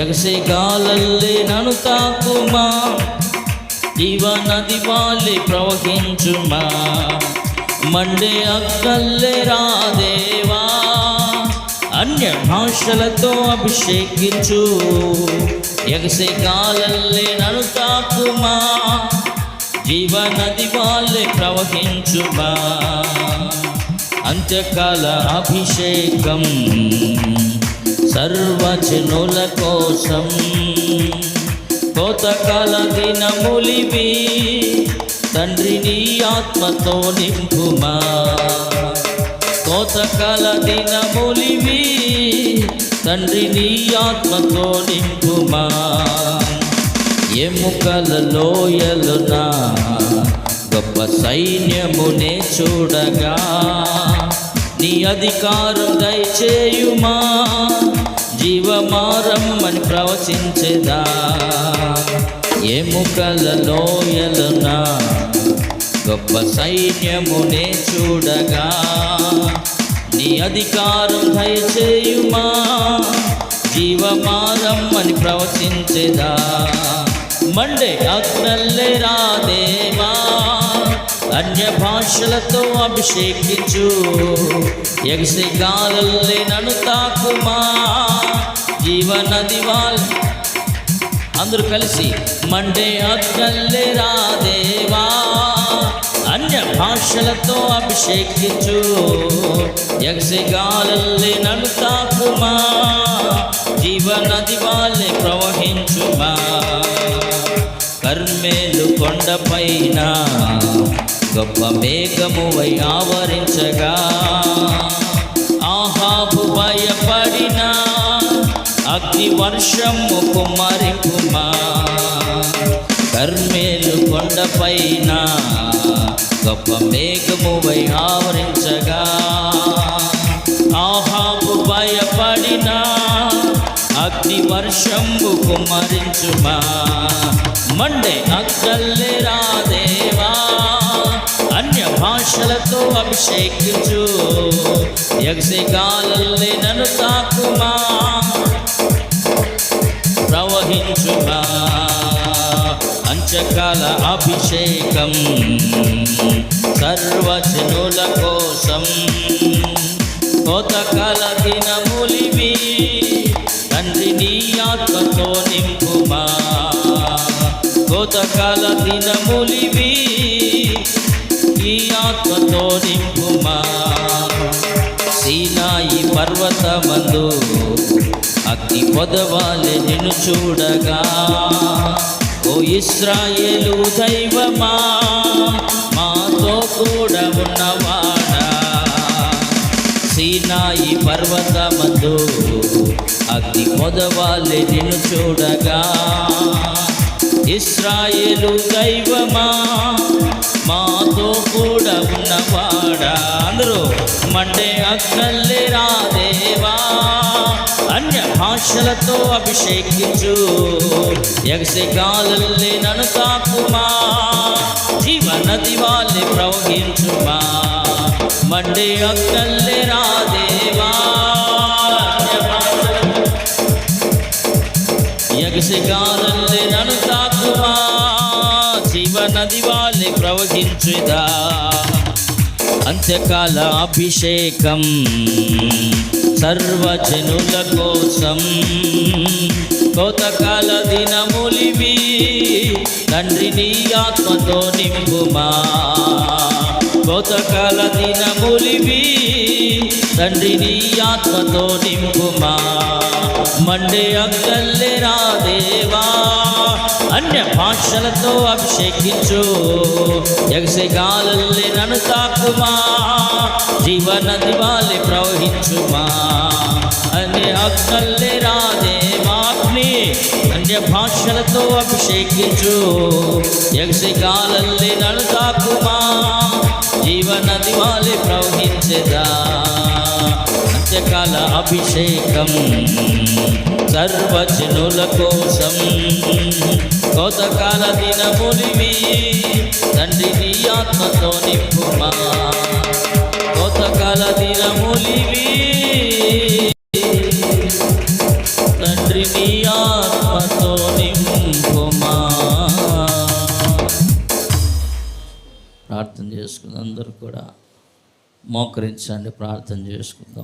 ಎಗಸೆ ಗಾಲಲ್ಲಿ ನನು ತಾಕುಮ ಜೀವ ನದಿ ಬಾಲಿ ಪ್ರವಹಿಂಚುಮ మండే అక్కల్లే రాదేవా అన్య భాషలతో అభిషేకించు ఎగసే కాలల్లే నన్ను తాకుమా జీవ నది వాళ్ళే ప్రవహించుమా అంత్యకాల అభిషేకం సర్వచనుల కోసం కోతకాల దినములివి తండ్రిని ఆత్మతో నింపుమా? కోతకాల దినములివి తండ్రిని ఆత్మతో నింపుమా? ఎముకల లోయలునా గొప్ప సైన్యమునే చూడగా నీ అధికారం దయచేయుమా? రమ్మని ప్రవచించెదా. ఎముకల లోయలనా గొప్ప సైన్యమునే చూడగా నీ అధికారం దయచేయుమా. జీవమారమ్మని ప్రవచించెదా. మండే అగ్నల్లే రాదేవా అన్య భాషలతో అభిషేకించు. ఎగసి గాలల్లే నన్ను జీవనది వాళ్ళ అందరూ కలిసి మండే అగ్గల్లే రాదేవా అన్య భాషలతో అభిషేకించు. యక్షగాలల్లే నన్ను తాకుమా. జీవనది వాళ్ళే ప్రవహించుమా. కర్మేలు కొండపైన గొప్ప మేఘమువై ఆవరించగా. అగ్ని వర్షము కుమ్మరింపుమా కర్మేలు కొండపైన గొప్ప మేఘమువై ఆవరించగా. ఆహాబు భయపడిన అగ్ని వర్షము కుమరించుమా. మండే అక్కల్లే రాదేవా అన్య భాషలతో అభిషేకించు. యక్షగాలల్లే గాలల్లే నన్ను తాకుమా ప్రవహించుమా అంచకాల అభిషేకం సర్వజనుల కోసం. కోతకాల దినములివి తండ్రి నీ ఆత్మతో నింపుమా. కోతకాల దినములివి నీ ఆత్మతో నింపుమా. సీనాయి పర్వతమందు నీ పొదవాలే నిన్ను చూడగా. ఓ ఇస్రాయేలు దైవమా మాతో కూడా ఉన్నవాడా. సీనాయి పర్వతమందు అగ్ని పొదవాలే నిన్ను చూడగా. ఇస్రాయేలు దైవమా మాతో కూడా ఉన్నవాడా. అందరూ మండే అక్కల్ అన్య అభిషేకించు. యక్షగాలల్లే గాలల్లే నన్ను తాకుమా జీవనది వాళ్ళే ప్రవహించుమా. మండే అక్కల్లే రాదేవా యక్షగాలల్లే భాషలతో యగసగాలల్లే నన్ను తాకుమా జీవనది వాళ్ళే ప్రవహించుదా. అంత్యకాల అభిషేకం. సర్వజనుల కోసం కోతకాల దినములివి తండ్రి నీ ఆత్మతో నింపుమా. కోతకాల దినములివి తండ్రి నీ ఆత్మతో నింపుమా. మండే అక్కల్లే రాదేవా అన్య భాషలతో అభిషేకించు. ఎగసే నన్ను తాకుమా. జీవన దివాలి ప్రవహించుమా. అన్య అక్కల్లే రాదేవా అగ్ని అన్య భాషలతో అభిషేకించు. ఎగసే నన్ను తాకుమా. జీవన దివాలి ప్రవహించదా. అంత్యకాల అభిషేకం సర్వజనుల కోసం. కోతకాల దినములివి తండ్రి నీ ఆత్మతో నింపుమా. కోతకాల దినములివి తండ్రి నీ ఆత్మతో నింపుమా. ప్రార్థన చేసుకుందరూ అందరూ కూడా మోకరించండి ప్రార్థన చేసుకుందాం.